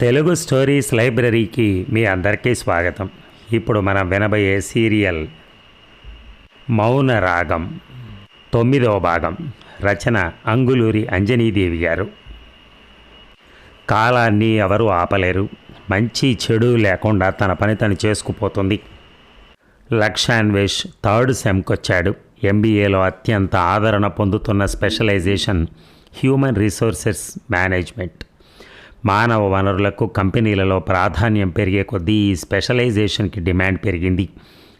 Telugu stories లైబ్రరీకి మీ అందరికీ స్వాగతం. ఇప్పుడు మనం వినబోయే సీరియల్ మౌన రాగం తొమ్మిదవ భాగం రచన అంగులూరి అంజనీదేవి గారు. కాలాన్ని ఎవరు ఆపలేరు. మంచి చెడు లేకుండా తన పని తను చేసుకుపోతుంది. లక్షాన్వేష్ థర్డ్ సెమ్కొచ్చాడు. ఎంబీఏలో అత్యంత ఆదరణ పొందుతున్న స్పెషలైజేషన్ హ్యూమన్ రిసోర్సెస్ మేనేజ్మెంట్. మానవ వనరులకు కంపెనీలలో ప్రాధాన్యం పెరిగే కొద్దీ ఈ స్పెషలైజేషన్కి డిమాండ్ పెరిగింది.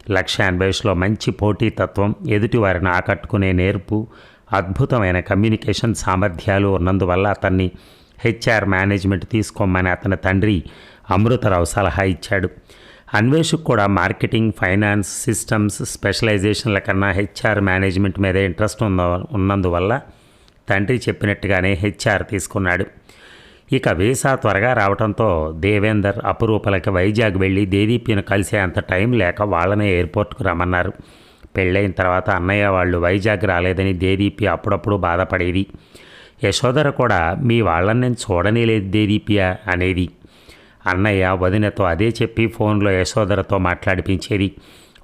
లక్ష్యాన్వేష్లో మంచి పోటీతత్వం ఎదుటివారిని ఆకట్టుకునే నేర్పు అద్భుతమైన కమ్యూనికేషన్ సామర్థ్యాలు ఉన్నందువల్ల అతన్ని హెచ్ఆర్ మేనేజ్మెంట్ తీసుకోమని అతని తండ్రి అమృతరావు సలహా ఇచ్చాడు. అన్వేషకు కూడా మార్కెటింగ్ ఫైనాన్స్ సిస్టమ్స్ స్పెషలైజేషన్ల కన్నా హెచ్ఆర్ మేనేజ్మెంట్ మీద ఇంట్రెస్ట్ ఉన్న ఉన్నందువల్ల తండ్రి చెప్పినట్టుగానే హెచ్ఆర్ తీసుకున్నాడు. ఇక వీసా త్వరగా రావడంతో దేవేందర్ అపురూపలకి వైజాగ్ వెళ్ళి దేదీప్యను కలిసే అంత టైం లేక వాళ్ళనే ఎయిర్పోర్ట్కు రమ్మన్నారు. పెళ్ళైన తర్వాత అన్నయ్య వాళ్ళు వైజాగ్ రాలేదని దేదీప్య అప్పుడప్పుడు బాధపడేది. యశోధర కూడా మీ వాళ్ళని నేను చూడనేలేదు దేదీప్య అనేది. అన్నయ్య వదినతో అదే చెప్పి ఫోన్లో యశోధరతో మాట్లాడిపించేది.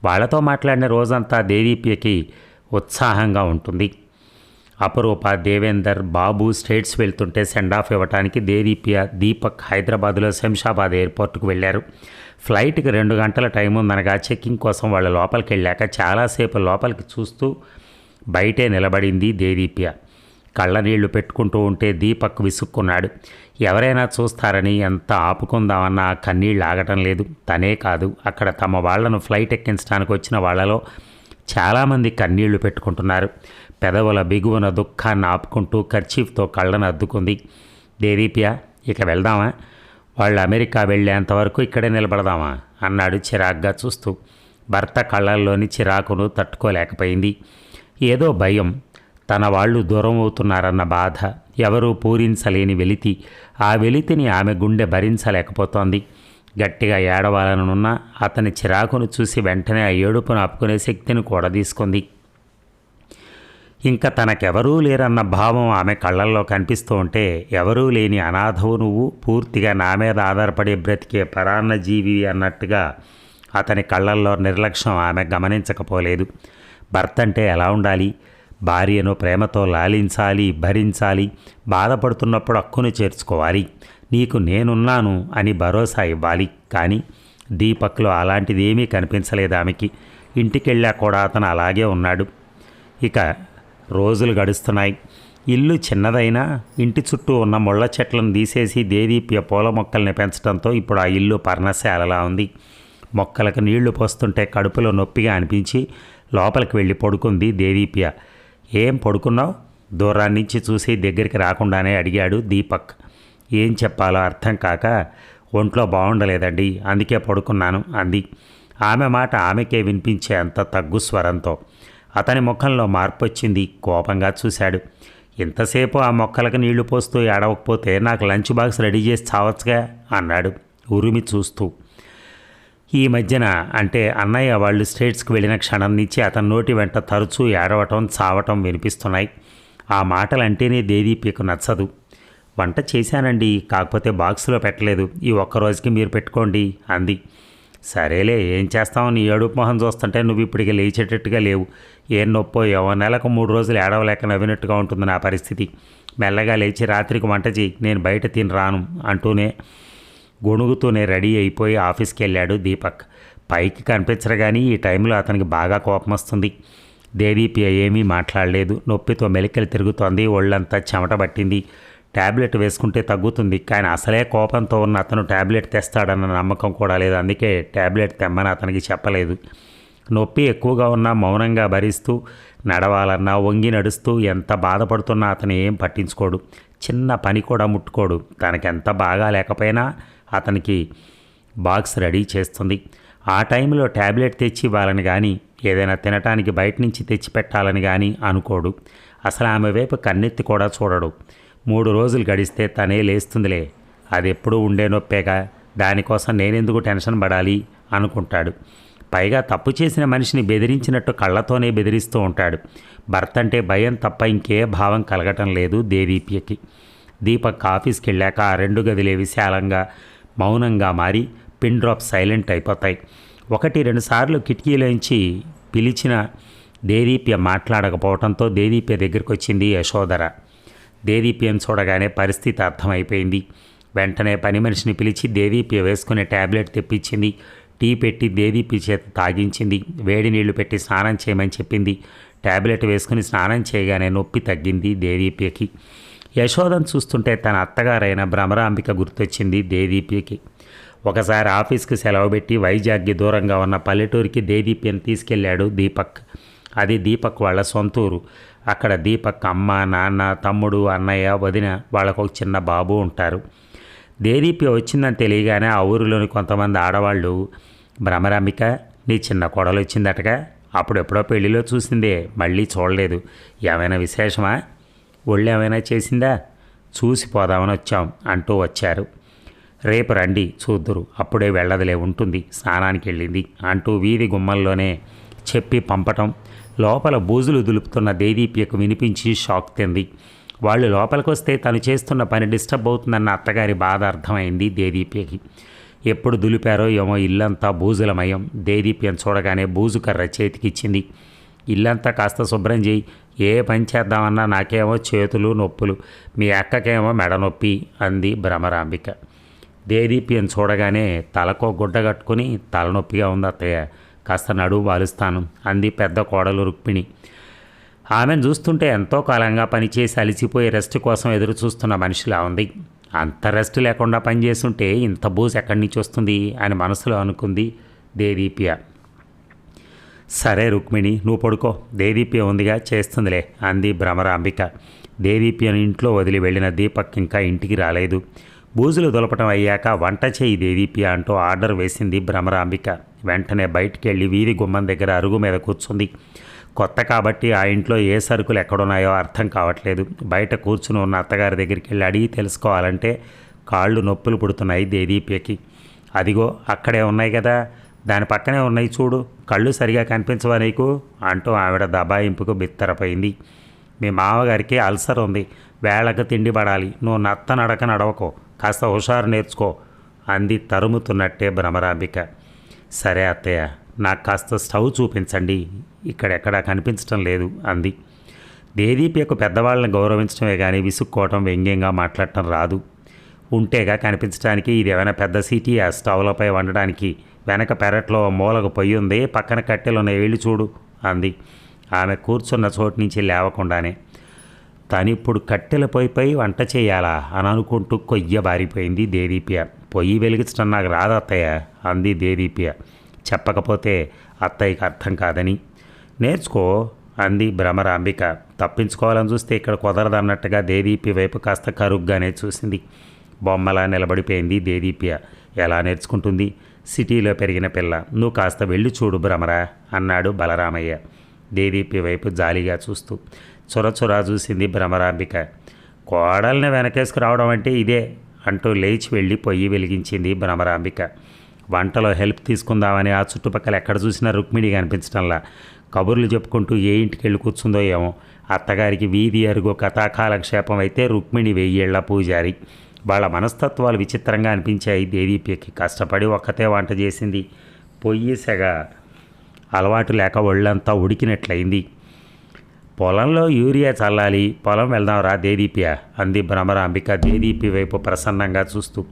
వాళ్ళతో మాట్లాడిన రోజంతా దేదీప్యకి ఉత్సాహంగా ఉంటుంది. అపరూప దేవేందర్ బాబు స్టేట్స్ వెళ్తుంటే సెండ్ ఆఫ్ ఇవ్వడానికి దేదీప్య దీపక్ హైదరాబాద్లో శంషాబాద్ ఎయిర్పోర్ట్కు వెళ్ళారు. ఫ్లైట్కి రెండు గంటల టైం ఉందనగా చెక్కింగ్ కోసం వాళ్ళ లోపలికి వెళ్ళాక చాలాసేపు లోపలికి చూస్తూ బయటే నిలబడింది దేదీప్య. కళ్ళనీళ్ళు పెట్టుకుంటూ ఉంటే దీపక్ విసుక్కున్నాడు. ఎవరైనా చూస్తారని ఎంత ఆపుకుందామన్నా ఆ కన్నీళ్ళు ఆగటం లేదు. తనే కాదు అక్కడ తమ వాళ్ళను ఫ్లైట్ ఎక్కించడానికి వచ్చిన వాళ్ళలో చాలామంది కన్నీళ్ళు పెట్టుకుంటున్నారు. పెదవుల బిగువన దుఃఖాన్ని ఆపుకుంటూ కర్చీఫ్తో కళ్ళను అద్దుకుంది. దేదీప్య ఇక వెళ్దామా? వాళ్ళు అమెరికా వెళ్ళేంతవరకు ఇక్కడే నిలబడదామా? అన్నాడు చిరాగ్గా చూస్తూ. భర్త కళ్ళల్లోని చిరాకును తట్టుకోలేకపోయింది. ఏదో భయం. తన వాళ్ళు దూరం అవుతున్నారన్న బాధ. ఎవరూ పూరించలేని వెలితి. ఆ వెలితిని ఆమె గుండె భరించలేకపోతోంది. గట్టిగా ఏడవాలనున్న అతని చిరాకును చూసి వెంటనే ఆ ఏడుపును ఆపుకునే శక్తిని కూడా తీసుకుంది. ఇంకా తనకెవరూ లేరన్న భావం ఆమె కళ్ళల్లో కనిపిస్తూ ఉంటే ఎవరూ లేని అనాథవు నువ్వు పూర్తిగా నా మీద ఆధారపడి బ్రతికే పరాన్న జీవి అన్నట్టుగా అతని కళ్ళల్లో నిర్లక్ష్యం ఆమె గమనించకపోలేదు. భర్త అంటే ఎలా ఉండాలి? భార్యను ప్రేమతో లాలించాలి భరించాలి బాధపడుతున్నప్పుడు హక్కును చేర్చుకోవాలి. నీకు నేనున్నాను అని భరోసా ఇవ్వాలి. కానీ దీపక్లో అలాంటిదేమీ కనిపించలేదు ఆమెకి. ఇంటికెళ్ళా కూడా అతను అలాగే ఉన్నాడు. ఇక రోజులు గడుస్తున్నాయి. ఇల్లు చిన్నదైనా ఇంటి చుట్టూ ఉన్న ముళ్ళ చెట్లను తీసేసి దేదీప్య పూల మొక్కల్ని పెంచడంతో ఇప్పుడు ఆ ఇల్లు పర్ణశాలలా ఉంది. మొక్కలకు నీళ్ళు పోస్తుంటే కడుపులో నొప్పిగా అనిపించి లోపలికి వెళ్ళి పడుకుంది దేదీప్య. ఏం పడుకున్నావు? దూరాన్నించి చూసి దగ్గరికి రాకుండానే అడిగాడు దీపక్. ఏం చెప్పాలో అర్థం కాక ఒంట్లో బాగుండలేదండి అందుకే పడుకున్నాను అంది. ఆమె మాట ఆమెకే వినిపించే అంత తగ్గు స్వరంతో అతని ముఖంలో మార్పు వచ్చింది కోపంగా చూశాడు. ఇంతసేపు ఆ మొక్కలకు నీళ్ళు పోస్తూ ఏడవకపోతే నాకు లంచ్ బాక్స్ రెడీ చేసి చావచ్చుగా అన్నాడు ఉరిమి చూస్తూ. ఈ మధ్యన అంటే అన్నయ్య వాళ్ళు స్టేట్స్కి వెళ్ళిన క్షణం నుంచి అతని నోటి వెంట తరచూ ఏడవటం చావటం వినిపిస్తున్నాయి. ఆ మాటలంటేనే దేదీపీకు నచ్చదు. వంట చేశానండి కాకపోతే బాక్స్లో పెట్టలేదు. ఈ ఒక్క రోజుకి మీరు పెట్టుకోండి అంది. సరేలే ఏం చేస్తావు? నీ ఏడుపు మొహం చూస్తుంటే నువ్వు ఇప్పటికి లేచేటట్టుగా లేవు. ఏం నొప్పో ఏవో నెలకు మూడు రోజులు ఏడవలేక నవ్వినట్టుగా ఉంటుంది నా పరిస్థితి. మెల్లగా లేచి రాత్రికి వంట చేయి నేను బయట తిని రాను అంటూనే గొణుగుతూనే రెడీ అయిపోయి ఆఫీస్కి వెళ్ళాడు దీపక్. పైకి కనిపించరు కానీ ఈ టైంలో అతనికి బాగా కోపం వస్తుంది. దేదీప్య ఏమీ మాట్లాడలేదు. నొప్పితో మెలికలు తిరుగుతోంది ఒళ్ళంతా చెమట పట్టింది. ట్యాబ్లెట్ వేసుకుంటే తగ్గుతుంది. కానీ అసలే కోపంతో ఉన్న అతను ట్యాబ్లెట్ తెస్తాడన్న నమ్మకం కూడా లేదు. అందుకే ట్యాబ్లెట్ తెమ్మని అతనికి చెప్పలేదు. నొప్పి ఎక్కువగా ఉన్నా మౌనంగా భరిస్తూ నడవాలన్నా వంగి నడుస్తూ ఎంత బాధపడుతున్నా అతను ఏం పట్టించుకోడు. చిన్న పని కూడా ముట్టుకోడు. తనకెంత బాగా లేకపోయినా అతనికి బాక్స్ రెడీ చేస్తుంది. ఆ టైంలో ట్యాబ్లెట్ తెచ్చి ఇవ్వాలని కానీ ఏదైనా తినటానికి బయట నుంచి తెచ్చి పెట్టాలని కానీ అనుకోడు. అసలు ఆమె వైపు కన్నెత్తి కూడా చూడడు. మూడు రోజులు గడిస్తే తనే లేస్తుందిలే. అది ఎప్పుడూ ఉండే నొప్పేగా? దానికోసం నేనెందుకు టెన్షన్ పడాలి? అనుకుంటాడు. పైగా తప్పు చేసిన మనిషిని బెదిరించినట్టు కళ్ళతోనే బెదిరిస్తూ ఉంటాడు. భర్త అంటే భయం తప్ప ఇంకే భావం కలగటం లేదు దేదీప్యకి. దీపక్ ఆఫీస్కి వెళ్ళాక ఆ రెండు గదిలే విశాలంగా మౌనంగా మారి పిన్ డ్రాప్ సైలెంట్ అయిపోతాయి. ఒకటి రెండుసార్లు కిటికీలోంచి పిలిచిన దేదీప్య మాట్లాడకపోవడంతో దేదీప్య దగ్గరికి వచ్చింది యశోధర. దేదీప్యం చూడగానే పరిస్థితి అర్థమైపోయింది. వెంటనే పని మనిషిని పిలిచి దేదీప్య వేసుకునే ట్యాబ్లెట్ తెప్పించింది. టీ పెట్టి దేదీపి చేత తాగించింది. వేడి నీళ్ళు పెట్టి స్నానం చేయమని చెప్పింది. ట్యాబ్లెట్ వేసుకుని స్నానం చేయగానే నొప్పి తగ్గింది దేదీప్యకి. యశోదను చూస్తుంటే తన అత్తగారైన భ్రమరాంబిక గుర్తొచ్చింది దేదీప్యకి. ఒకసారి ఆఫీస్కి సెలవు పెట్టి వైజాగ్కి దూరంగా ఉన్న పల్లెటూరికి దేదీప్యను తీసుకెళ్ళాడు దీపక్. అది దీపక్ వాళ్ళ సొంతూరు. అక్కడ దీపక్ అమ్మ నాన్న తమ్ముడు అన్నయ్య వదిన వాళ్ళకు ఒక చిన్న బాబు ఉంటారు. దేదీప్య వచ్చిందని తెలియగానే ఆ ఊరిలోని కొంతమంది ఆడవాళ్ళు భ్రమరాంబిక నీ చిన్న కొడలు వచ్చిందటగా? అప్పుడెప్పుడో పెళ్ళిలో చూసిందే మళ్ళీ చూడలేదు. ఏమైనా విశేషమా? ఒళ్ళు ఏమైనా చేసిందా? చూసి పోదామని వచ్చాం అంటూ వచ్చారు. రేపు రండి చూద్దురు. అప్పుడే వెళ్ళదులే ఉంటుంది. స్నానానికి వెళ్ళింది అంటూ వీధి గుమ్మల్లోనే చెప్పి పంపటం. లోపల బూజులు దులుపుతున్న దేదీప్యకు వినిపించి షాక్ తింది. వాళ్ళు లోపలికి వస్తే తను చేస్తున్న పని డిస్టర్బ్ అవుతుందన్న అత్తగారి బాధ అర్థమైంది దేదీప్యకి. ఎప్పుడు దులిపారో ఏమో ఇల్లంతా బూజులమయం. దేదీప్యం చూడగానే బూజు కర్ర చేతికిచ్చింది. ఇల్లంతా కాస్త శుభ్రం చేయి. ఏ పని చేద్దామన్నా నాకేమో చేతులు నొప్పులు మీ అక్కకేమో మెడ నొప్పి అంది భ్రమరాంబిక. దేదీప్యం చూడగానే తలకో గుడ్డ కట్టుకుని తలనొప్పిగా ఉంది అత్తయ్య. కాస్త నడువు వాలుస్తాను అంది పెద్ద కోడలు రుక్మిణి. ఆమెను చూస్తుంటే ఎంతో కాలంగా పనిచేసి అలిసిపోయి రెస్ట్ కోసం ఎదురు చూస్తున్న మనిషిలా ఉంది. అంత రెస్ట్ లేకుండా పనిచేస్తుంటే ఇంత బూజు ఎక్కడి నుంచి వస్తుంది అని మనసులో అనుకుంది దేదీప్య. సరే రుక్మిణి నువ్వు పడుకో. దేదీప్య ఉందిగా చేస్తుందిలే అంది భ్రమరాంబిక. దేదీప్యను ఇంట్లో వదిలి వెళ్ళిన దీపక్ ఇంకా ఇంటికి రాలేదు. బూజులు దులపటం అయ్యాక వంట చేయి దేదీప్య అంటూ ఆర్డర్ వేసింది భ్రమరాంబిక. వెంటనే బయటికి వెళ్ళి వీధి గుమ్మం దగ్గర అరుగు మీద కూర్చుంది. కొత్త కాబట్టి ఆ ఇంట్లో ఏ సరుకులు ఎక్కడున్నాయో అర్థం కావట్లేదు. బయట కూర్చుని ఉన్న అత్తగారి దగ్గరికి వెళ్ళి అడిగి తెలుసుకోవాలంటే కాళ్ళు నొప్పులు పుడుతున్నాయి దేదీప్యకి. అదిగో అక్కడే ఉన్నాయి కదా. దాని పక్కనే ఉన్నాయి చూడు. కళ్ళు సరిగా కనిపించవా నీకు? అంటూ ఆవిడ దబాయింపుకు బిత్తరపోయింది. మీ మామగారికి అల్సర్ ఉంది. వేళకు తిండి పడాలి. నువ్వు నత్త నడక నడవకో. కాస్త హుషారు నేర్చుకో అంది తరుముతున్నట్టే భ్రమరాంబిక. సరే అత్తయ్య నాకు కాస్త స్టవ్ చూపించండి. ఇక్కడెక్కడా కనిపించటం లేదు అంది. దేదీప్యకు పెద్దవాళ్ళని గౌరవించడమే కానీ విసుక్కోవటం వ్యంగ్యంగా మాట్లాడటం రాదు. ఉంటేగా కనిపించడానికి ఇది ఏమైనా పెద్ద సిటీ? ఆ స్టవ్లపై వండడానికి వెనక పెరట్లో మూలకు పొయ్యి ఉంది. పక్కన కట్టెలు ఉన్న ఏళ్ళు చూడు అంది. ఆమె కూర్చున్న చోటు నుంచి లేవకుండానే. తనిప్పుడు కట్టెల పొయ్యిపై వంట చేయాలా? అని అనుకుంటూ కొయ్య బారిపోయింది దేదీప్య. పొయ్యి వెలిగించడం నాకు రాదు అత్తయ్య. అంది దేదీప్య. చెప్పకపోతే అత్తయ్యకి అర్థం కాదని. నేర్చుకో అంది భ్రమరాంబిక. తప్పించుకోవాలని చూస్తే ఇక్కడ కుదరదన్నట్టుగా దేదీప్య వైపు కాస్త కరుగ్గానే చూసింది. బొమ్మలా నిలబడిపోయింది దేదీప్య. ఎలా నేర్చుకుంటుంది? సిటీలో పెరిగిన పిల్ల. నువ్వు కాస్త వెళ్ళి చూడు భ్రమరా అన్నాడు బలరామయ్య. దేదీప్య వైపు జాలిగా చూస్తూ. చొరచొరా చూసింది భ్రమరాంబిక. కోడల్ని వెనకేసుకు రావడం అంటే ఇదే. అంటూ లేచి వెళ్ళి పొయ్యి వెలిగించింది భ్రమరాంబిక. వంటలో హెల్ప్ తీసుకుందామని ఆ చుట్టుపక్కల ఎక్కడ చూసినా రుక్మిణి కనిపించడంలా. కబుర్లు చెప్పుకుంటూ ఏ ఇంటికి వెళ్ళి కూర్చుందో ఏమో. అత్తగారికి వీధి అరుగు కథాకాలక్షేపం అయితే రుక్మిణి వెయ్యేళ్ళ పూజారి. వాళ్ళ మనస్తత్వాలు విచిత్రంగా అనిపించాయి. దేదీప్యకి కష్టపడి ఒక్కతే వంట చేసింది. పొయ్యి సెగ అలవాటు లేక ఒళ్ళంతా ఉడికినట్లయింది. పొలంలో యూరియా చల్లాలి పొలం వెళ్దాం రా దేదీప్య అంది భ్రమరాంబిక దేదీపి వైపు ప్రసన్నంగా చూస్తూ.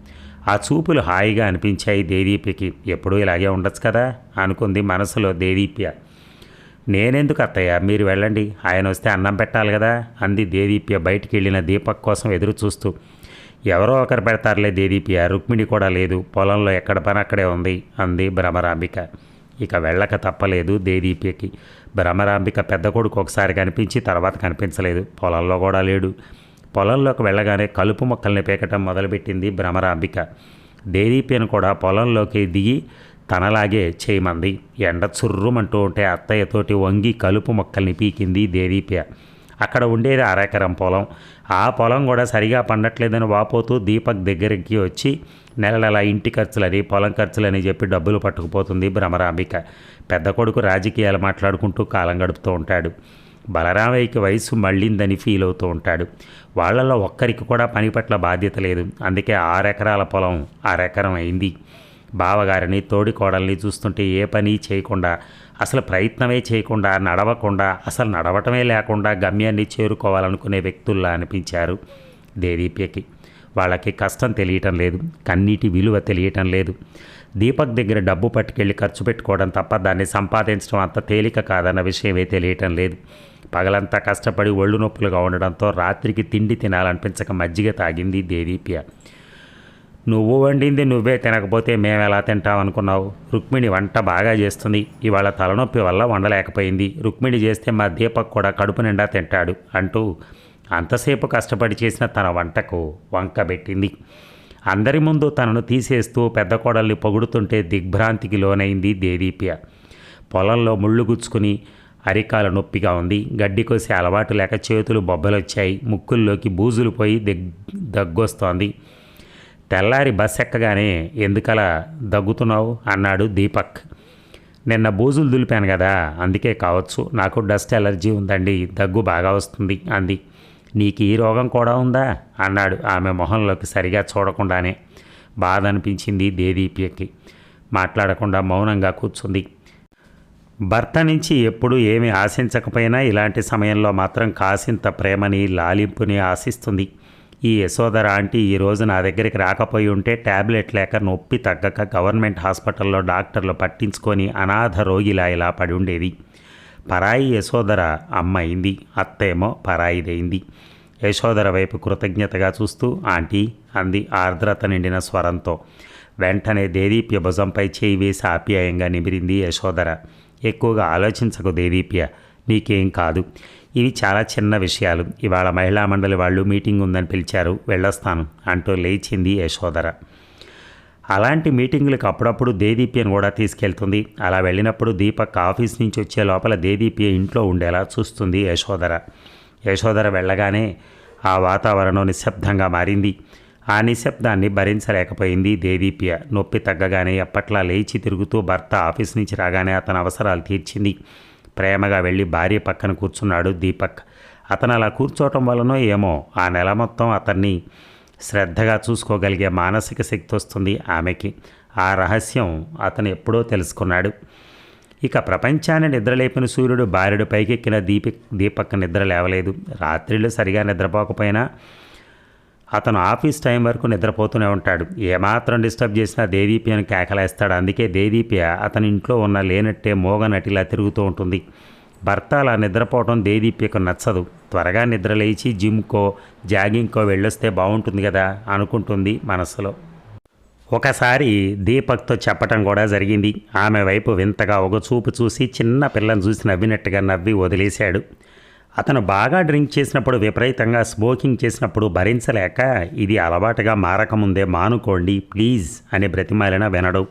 ఆ చూపులు హాయిగా అనిపించాయి దేదీప్యకి ఎప్పుడూ ఇలాగే ఉండొచ్చు కదా? అనుకుంది మనసులో దేదీప్య నేనెందుకు అత్తయ్య? మీరు వెళ్ళండి. ఆయన వస్తే అన్నం పెట్టాలి కదా? అంది దేదీప్య బయటికి వెళ్ళిన దీపక్ కోసం ఎదురు చూస్తూ. ఎవరో ఒకరు పెడతారులే దేదీప్య రుక్మిణి కూడా లేదు. పొలంలో ఎక్కడ పని అక్కడే ఉంది అంది భ్రమరాంబిక ఇక వెళ్ళక తప్పలేదు దేదీప్యకి. భ్రమరాంబిక పెద్ద కొడుకు ఒకసారి కనిపించి తర్వాత కనిపించలేదు. పొలంలో కూడా లేడు. పొలంలోకి వెళ్ళగానే కలుపు మొక్కల్ని పీకటం మొదలుపెట్టింది భ్రమరాంబిక. దేదీప్యను కూడా పొలంలోకి దిగి తనలాగే చేయమంది. ఎండ చుర్రుమంటూ ఉంటే అత్తయ్యతోటి వంగి కలుపు మొక్కల్ని పీకింది దేదీప్య. అక్కడ ఉండేది అరెకరం పొలం. ఆ పొలం కూడా సరిగా పండట్లేదని వాపోతూ దీపక్ దగ్గరికి వచ్చి నెల నెల ఇంటి ఖర్చులని పొలం ఖర్చులని చెప్పి డబ్బులు పట్టుకుపోతుంది భ్రమరాంబిక. పెద్ద కొడుకు రాజకీయాలు మాట్లాడుకుంటూ కాలం గడుపుతూ ఉంటాడు. బలరామయ్యకి వయసు మళ్ళిందని ఫీల్ అవుతూ ఉంటాడు. వాళ్ళలో ఒక్కరికి కూడా పని పట్ల బాధ్యత లేదు. అందుకే ఆరెకరాల పొలం అరెకరం అయింది. బావగారిని తోడి కోడల్ని చూస్తుంటే ఏ పని చేయకుండా అసలు ప్రయత్నమే చేయకుండా నడవకుండా అసలు నడవటమే లేకుండా గమ్యాన్ని చేరుకోవాలనుకునే వ్యక్తుల్లా అనిపించారు దేదీప్యకి. వాళ్ళకి కష్టం తెలియటం లేదు కన్నీటి విలువ తెలియటం లేదు. దీపక్ దగ్గర డబ్బు పట్టుకెళ్ళి ఖర్చు పెట్టుకోవడం తప్ప దాన్ని సంపాదించడం అంత తేలిక కాదన్న విషయమే తెలియటం లేదు. పగలంతా కష్టపడి ఒళ్ళు నొప్పులుగా ఉండడంతో రాత్రికి తిండి తినాలనిపించక మజ్జిగ తాగింది దేదీప్య. నువ్వు వండింది నువ్వే తినకపోతే మేము ఎలా తింటాం అనుకున్నావు రుక్మిణి వంట బాగా చేస్తుంది. ఇవాళ తలనొప్పి వల్ల వండలేకపోయింది. రుక్మిణి చేస్తే మా దీపక్ కూడా కడుపు నిండా తింటాడు అంటూ అంతసేపు కష్టపడి చేసిన తన వంటకు వంక పెట్టింది. అందరి ముందు తనను తీసేస్తూ పెద్ద కోడల్ని పొగుడుతుంటే దిగ్భ్రాంతికి లోనైంది దేదీప్య. పొలంలో ముళ్ళు గుచ్చుకుని అరికాల నొప్పిగా ఉంది. గడ్డి కోసే అలవాటు లేక చేతులు బొబ్బలొచ్చాయి. ముక్కుల్లోకి బూజులు పోయి దగ్ దగ్గొస్తోంది. తెల్లారి బస్ ఎక్కగానే ఎందుకలా దగ్గుతున్నావు? అన్నాడు దీపక్. నిన్న బూజులు దులిపాను కదా అందుకే కావచ్చు. నాకు డస్ట్ ఎలర్జీ ఉందండి దగ్గు బాగా వస్తుంది అంది. నీకు ఈ రోగం కూడా ఉందా? అన్నాడు ఆమె మొహంలోకి సరిగా చూడకుండానే. బాధ అనిపించింది దేదీప్యకి మాట్లాడకుండా మౌనంగా కూర్చుంది. భర్త నుంచి ఎప్పుడు ఏమి ఆశించకపోయినా ఇలాంటి సమయంలో మాత్రం కాసింత ప్రేమని లాలింపుని ఆశిస్తుంది. ఈ యశోదర ఆంటీ ఈ రోజు నా దగ్గరికి రాకపోయి ఉంటే ట్యాబ్లెట్ లేక నొప్పి తగ్గక గవర్నమెంట్ హాస్పిటల్లో డాక్టర్లు పట్టించుకొని అనాథ రోగిలా ఇలా పడి ఉండేది. పరాయి యశోదర అమ్మ అయింది అత్తేమో పరాయిదైంది. యశోదర వైపు కృతజ్ఞతగా చూస్తూ ఆంటీ అంది ఆర్ద్రత నిండిన స్వరంతో. వెంటనే దేదీప్య భుజంపై చేయి వేసి ఆప్యాయంగా నిమిరింది యశోదర ఎక్కువగా ఆలోచించకు దేదీప్య నీకేం కాదు. ఇవి చాలా చిన్న విషయాలు. ఇవాళ మహిళా మండలి వాళ్ళు మీటింగ్ ఉందని పిలిచారు. వెళ్ళొస్తాను అంటూ లేచింది యశోదర అలాంటి మీటింగులకు అప్పుడప్పుడు దేదీప్యను కూడా తీసుకెళ్తుంది. అలా వెళ్ళినప్పుడు దీపక్ ఆఫీస్ నుంచి వచ్చే లోపల దేదీప్య ఇంట్లో ఉండేలా చూస్తుంది యశోదర యశోదర వెళ్ళగానే ఆ వాతావరణం నిశ్శబ్దంగా మారింది. ఆ నిశ్శబ్దాన్ని భరించలేకపోయింది దేదీప్య. నొప్పి తగ్గగానే ఎప్పట్లా లేచి తిరుగుతూ భర్త ఆఫీస్ నుంచి రాగానే అతని అవసరాలు తీర్చింది. ప్రేమగా వెళ్ళి భార్య పక్కన కూర్చున్నాడు దీపక్. అతను అలా కూర్చోవటం వలనో ఏమో ఆ నెల మొత్తం అతన్ని శ్రద్ధగా చూసుకోగలిగే మానసిక శక్తి వస్తుంది ఆమెకి. ఆ రహస్యం అతను ఎప్పుడో తెలుసుకున్నాడు. ఇక ప్రపంచాన్ని నిద్రలేపిన సూర్యుడు భార్యడు పైకెక్కిన దీపక్ దీపక్ నిద్ర లేవలేదు. రాత్రిళ్ళు సరిగా నిద్రపోకపోయినా అతను ఆఫీస్ టైం వరకు నిద్రపోతూనే ఉంటాడు. ఏమాత్రం డిస్టర్బ్ చేసినా దేదీప్యను కేకలేస్తాడు. అందుకే దేదీప్య అతని ఇంట్లో ఉన్న లేనట్టే మోగనటిలా తిరుగుతూ ఉంటుంది. భర్త అలా నిద్రపోవడం దేదీప్యకు నచ్చదు. త్వరగా నిద్రలేచి జిమ్కో జాగింగ్కో వెళ్ళొస్తే బాగుంటుంది కదా అనుకుంటుంది మనసులో. ఒకసారి దీపక్తో చెప్పటం కూడా జరిగింది. ఆమె వైపు వింతగా ఒక చూపు చూసి చిన్న పిల్లని చూసి నవ్వినట్టుగా నవ్వి వదిలేశాడు. అతను బాగా డ్రింక్ చేసినప్పుడు విపరీతంగా స్మోకింగ్ చేసినప్పుడు భరించలేక ఇది అలవాటుగా మారకముందే మానుకోండి ప్లీజ్ అని బ్రతిమాలిన వినడు.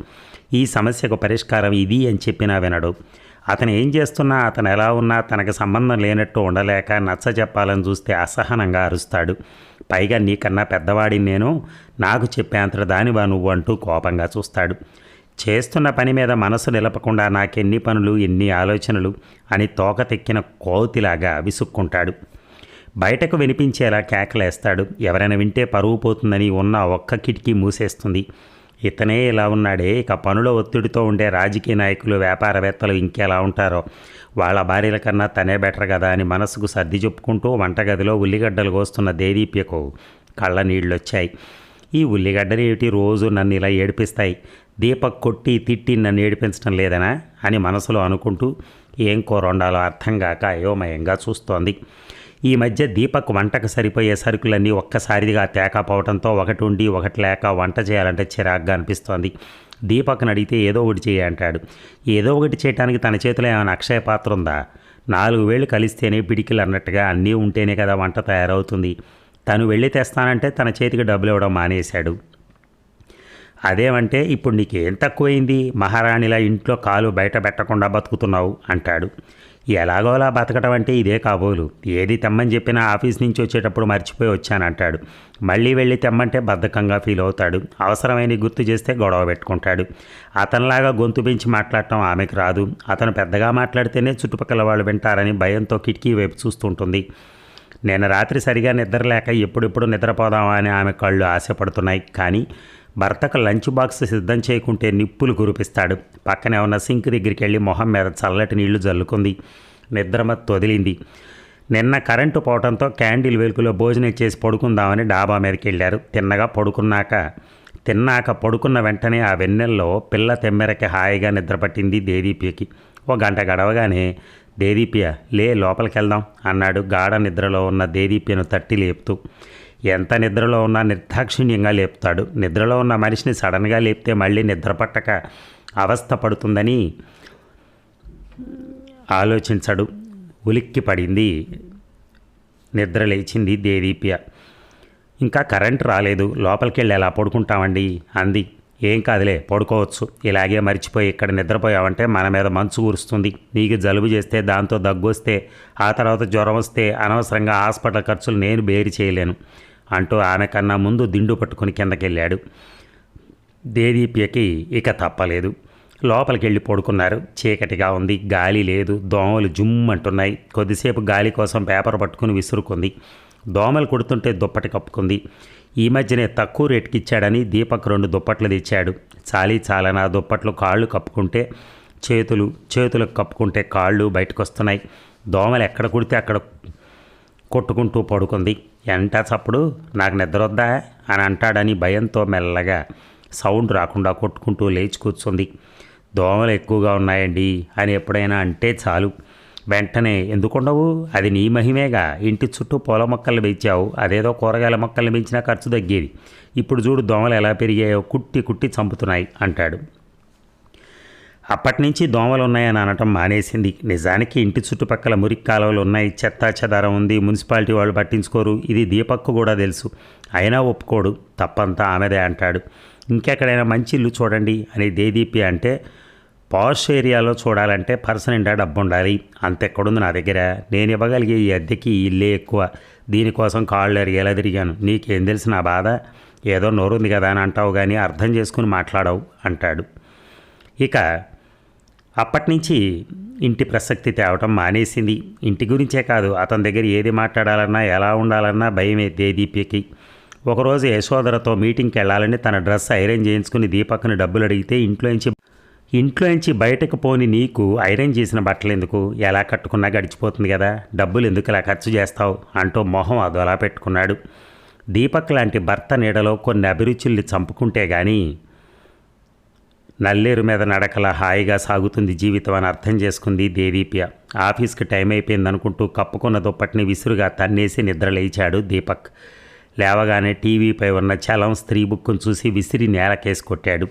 ఈ సమస్యకు పరిష్కారం ఇది అని చెప్పినా వినడు. అతను ఏం చేస్తున్నా అతను ఎలా ఉన్నా తనకు సంబంధం లేనట్టు ఉండలేక నచ్చ చెప్పాలని చూస్తే అసహనంగా అరుస్తాడు. పైగా నీకన్నా పెద్దవాడిని నేను నాకు చెప్పేంత దానివా నువ్వు అంటూ కోపంగా చూస్తాడు. చేస్తున్న పని మీద మనసు నిలపకుండా నాకెన్ని పనులు ఎన్ని ఆలోచనలు అని తోక తెక్కిన కోతిలాగా విసుక్కుంటాడు. బయటకు వినిపించేలా కేకలేస్తాడు. ఎవరైనా వింటే పరువు పోతుందని ఉన్న ఒక్క కిటికీ మూసేస్తుంది. ఇతనే ఇలా ఉన్నాడే. ఇక పనుల ఒత్తిడితో ఉండే రాజకీయ నాయకులు వ్యాపారవేత్తలు ఇంకెలా ఉంటారో? వాళ్ళ భార్యల కన్నా తనే బెటర్ కదా అని మనసుకు సర్ది చెప్పుకుంటూ వంటగదిలో ఉల్లిగడ్డలు కోస్తున్న దేదీప్యకు కళ్ళ నీళ్ళొచ్చాయి. ఈ ఉల్లిగడ్డలు ఏమిటి? రోజు నన్ను ఇలా ఏడిపిస్తాయి. దీపక్ కొట్టి తిట్టి నన్ను ఏడిపించడం లేదనా అని మనసులో అనుకుంటూ ఏం కూర అర్థం కాక అయోమయంగా చూస్తోంది. ఈ మధ్య దీపక్ వంటకు సరిపోయే సరుకులన్నీ ఒక్కసారిగా తేకపోవడంతో ఒకటి ఉండి ఒకటి లేక వంట చేయాలంటే చిరాగ్గా అనిపిస్తోంది. దీపక్ని అడిగితే ఏదో ఒకటి చేయ అంటాడు. ఏదో ఒకటి చేయడానికి తన చేతిలో ఏమైనా అక్షయ పాత్ర ఉందా? నాలుగు వేళ్ళు కలిస్తేనే పిడికిలు అన్నట్టుగా అన్నీ ఉంటేనే కదా వంట తయారవుతుంది. తను వెళ్ళి తెస్తానంటే తన చేతికి డబ్బులు ఇవ్వడం మానేశాడు. అదేమంటే ఇప్పుడు నీకేం తక్కువైంది? మహారాణిలా ఇంట్లో కాలు బయట పెట్టకుండా బతుకుతున్నావు అంటాడు. ఎలాగోలా బతకడం అంటే ఇదే కాబోలు. ఏది తెమ్మని చెప్పినా ఆఫీస్ నుంచి వచ్చేటప్పుడు మర్చిపోయి వచ్చానంటాడు. మళ్ళీ వెళ్ళి తెమ్మంటే బద్ధకంగా ఫీల్ అవుతాడు. అవసరమైన గుర్తు చేస్తే గొడవ పెట్టుకుంటాడు. అతనిలాగా గొంతు పెంచి మాట్లాడటం ఆమెకు రాదు. అతను పెద్దగా మాట్లాడితేనే చుట్టుపక్కల వాళ్ళు వింటారని భయంతో కిటికీ వైపు చూస్తుంటుంది. నేను రాత్రి సరిగా నిద్రలేక ఎప్పుడెప్పుడు నిద్రపోదామా అని ఆమె కళ్ళు ఆశపడుతున్నాయి. కానీ భర్తకు లంచ్ బాక్స్ సిద్ధం చేయకుంటే నిప్పులు కురిపిస్తాడు. పక్కనే ఉన్న సింక్ దగ్గరికి వెళ్ళి మొహం మీద చల్లటి నీళ్ళు జల్లుకుంది. నిద్రమత్తు వదిలింది నిన్న కరెంటు పోవడంతో క్యాండిల్ వెలుగులో భోజనం చేసి పడుకుందామని డాబా మీదకి వెళ్ళారు తిన్నగా పడుకున్నాక తిన్నాక పడుకున్న వెంటనే ఆ వెన్నెల్లో పిల్ల తెమ్మెరకి హాయిగా నిద్రపట్టింది దేదీప్యకి. ఓ గంట గడవగానే దేదీప్య లే లోపలికి వెళ్దాం అన్నాడు గాఢ నిద్రలో ఉన్న దేదీప్యను తట్టి లేపుతూ. ఎంత నిద్రలో ఉన్నా నిర్దాక్షిణ్యంగా లేపుతాడు. నిద్రలో ఉన్న మనిషిని సడన్గా లేపితే మళ్ళీ నిద్ర పట్టక అవస్థ పడుతుందని ఆలోచించడు. ఉలిక్కి పడింది. నిద్ర లేచింది దేదీప్య. ఇంకా కరెంట్ రాలేదు. లోపలికి వెళ్ళి ఎలా పడుకుంటామండి? అంది. ఏం కాదులే పడుకోవచ్చు. ఇలాగే మర్చిపోయి ఇక్కడ నిద్రపోయావంటే మన మీద మంచు కురుస్తుంది. నీకు జలుబు చేస్తే దాంతో దగ్గు వస్తే ఆ తర్వాత జ్వరం వస్తే అనవసరంగా హాస్పిటల్ ఖర్చులు నేను బేరి చేయలేను. అంటూ ఆమె కన్నా ముందు దిండు పట్టుకుని కిందకెళ్ళాడు. దేదీప్యకి ఇక తప్పలేదు. లోపలికి వెళ్ళి పడుకున్నారు. చీకటిగా ఉంది. గాలి లేదు. దోమలు జుమ్మంటున్నాయి. కొద్దిసేపు గాలి కోసం పేపర్ పట్టుకుని విసురుకుంది. దోమలు కొడుతుంటే దుప్పటి కప్పుకుంది. ఈ మధ్యనే తక్కువ రేటుకి ఇచ్చాడని దీపక్ రెండు దుప్పట్లు తెచ్చాడు. చాలీ చాలనా దుప్పట్లు కాళ్ళు కప్పుకుంటే చేతులు చేతులకు కప్పుకుంటే కాళ్ళు బయటకు వస్తున్నాయి దోమలు ఎక్కడ కుడితే అక్కడ కొట్టుకుంటూ పడుకుంది. ఎంట చప్పుడు? నాకు నిద్రొద్దా? అని అంటాడని భయంతో మెల్లగా సౌండ్ రాకుండా కొట్టుకుంటూ లేచి కూర్చుంది. దోమలు ఎక్కువగా ఉన్నాయండి అని ఎప్పుడైనా అంటే చాలు. వెంటనే ఎందుకుండవు అది నీ మహిమేగా. ఇంటి చుట్టూ పొల మొక్కలు పెంచావు. అదేదో కూరగాయల మొక్కలు పెంచినా ఖర్చు తగ్గేది. ఇప్పుడు చూడు దోమలు ఎలా పెరిగాయో. కుట్టి కుట్టి చంపుతున్నాయి అంటాడు. అప్పటి నుంచి దోమలు ఉన్నాయని అనటం మానేసింది. నిజానికి ఇంటి చుట్టుపక్కల మురికి కాలువలు ఉన్నాయి. చెత్తా చెదారం ఉంది. మున్సిపాలిటీ వాళ్ళు పట్టించుకోరు. ఇది దీపక్కు కూడా తెలుసు. అయినా ఒప్పుకోడు. తప్పంతా ఆమెదే అంటాడు. ఇంకెక్కడైనా మంచి ఇల్లు చూడండి అని దేదీపి అంటే పాష్ ఏరియాలో చూడాలంటే పర్సన్ నిండా డబ్బు ఉండాలి అంత ఎక్కడుంది నా దగ్గర. నేను ఇవ్వగలిగే ఈ అద్దెకి ఈ ఇల్లే ఎక్కువ. దీనికోసం కాళ్ళు ఎరిగేలా తిరిగాను. నీకేం తెలుసు నా బాధ? ఏదో నోరుంది కదా అని అంటావు కానీ అర్థం చేసుకుని మాట్లాడవు అంటాడు. ఇక అప్పటినుంచి ఇంటి ప్రసక్తి తేవటం మానేసింది. ఇంటి గురించే కాదు అతని దగ్గర ఏది మాట్లాడాలన్నా ఎలా ఉండాలన్నా భయమే దేదీప్యకి. ఒకరోజు యశోదరతో మీటింగ్కి వెళ్ళాలని తన డ్రెస్ ఐరన్ చేయించుకుని దీపక్ని డబ్బులు అడిగితే ఇంట్లోంచి ఇంట్లోంచి బయటకు పోని నీకు ఐరన్ చేసిన బట్టలు ఎందుకు? ఎలా కట్టుకున్నా గడిచిపోతుంది కదా డబ్బులు ఎందుకు ఇలా ఖర్చు చేస్తావు? అంటూ మొహం అదోలా పెట్టుకున్నాడు. దీపక్ లాంటి భర్త నీడలో కొన్ని అభిరుచుల్ని చంపుకుంటే కానీ నల్లేరు మీద నడకల హాయిగా సాగుతుంది జీవితం అని అర్థం చేసుకుంది దేదీప్య. ఆఫీస్కి టైం అయిపోయిందనుకుంటూ కప్పుకున్న దుప్పటిని విసురుగా తన్నేసి నిద్ర లేచాడు దీపక్. లేవగానే టీవీపై ఉన్న చలం స్త్రీ బుక్కును చూసి విసిరి నేలకేసి కొట్టాడు.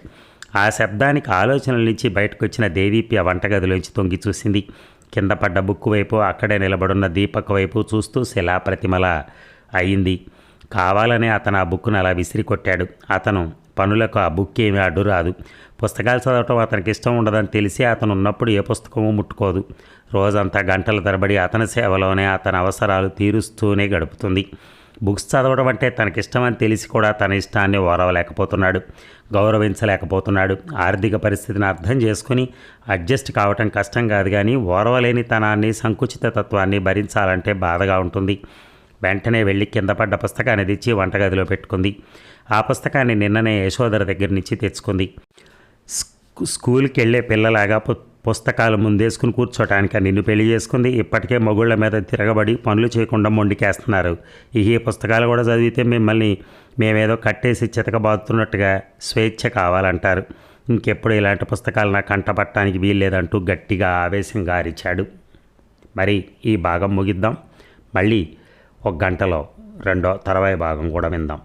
ఆ శబ్దానికి ఆలోచనల నుంచి బయటకొచ్చిన దేదీప్య వంటగదిలోంచి తొంగి చూసింది. కింద పడ్డ బుక్ వైపు అక్కడే నిలబడున్న దీపక్ వైపు చూస్తూ శిలాప్రతిమల అయింది. కావాలనే అతను ఆ బుక్కును అలా విసిరి కొట్టాడు. అతను పనులకు ఆ బుక్ ఏమీ అడ్డు రాదు పుస్తకాలు చదవటం అతనికి ఇష్టం ఉండదని తెలిసి అతను ఉన్నప్పుడు ఏ పుస్తకము ముట్టుకోదు. రోజంతా గంటల తరబడి అతని సేవలోనే అతని అవసరాలు తీరుస్తూనే గడుపుతుంది. బుక్స్ చదవడం అంటే తనకిష్టమని తెలిసి కూడా తన ఇష్టాన్ని ఓరవలేకపోతున్నాడు గౌరవించలేకపోతున్నాడు. ఆర్థిక పరిస్థితిని అర్థం చేసుకుని అడ్జస్ట్ కావటం కష్టం కాదు కానీ ఓరవలేని తనాన్ని సంకుచిత తత్వాన్ని భరించాలంటే బాధగా ఉంటుంది. వెంటనే వెళ్ళి కింద పడ్డ పుస్తకాన్ని తెచ్చి వంటగదిలో పెట్టుకుంది. ఆ పుస్తకాన్ని నిన్ననే యశోదర దగ్గర నుంచి తెచ్చుకుంది. స్కూల్కి వెళ్ళే పిల్లలాగా పు పుస్తకాలు ముందేసుకుని కూర్చోటానికి నిన్ను పెళ్ళి చేసుకుంది. ఇప్పటికే మొగుళ్ళ మీద తిరగబడి పనులు చేయకుండా మొండికేస్తున్నారు. ఈ పుస్తకాలు కూడా చదివితే మిమ్మల్ని మేమేదో కట్టేసి చితకబాదుతున్నట్టుగా స్వేచ్ఛ కావాలంటారు. ఇంకెప్పుడు ఇలాంటి పుస్తకాలు నాకు కంటపట్టడానికి వీల్లేదంటూ గట్టిగా ఆవేశంగా అరిచాడు. మరి ఈ భాగం ముగిద్దాం. మళ్ళీ ఒక గంటలో రెండో తర్వాయి భాగం కూడా విందాం.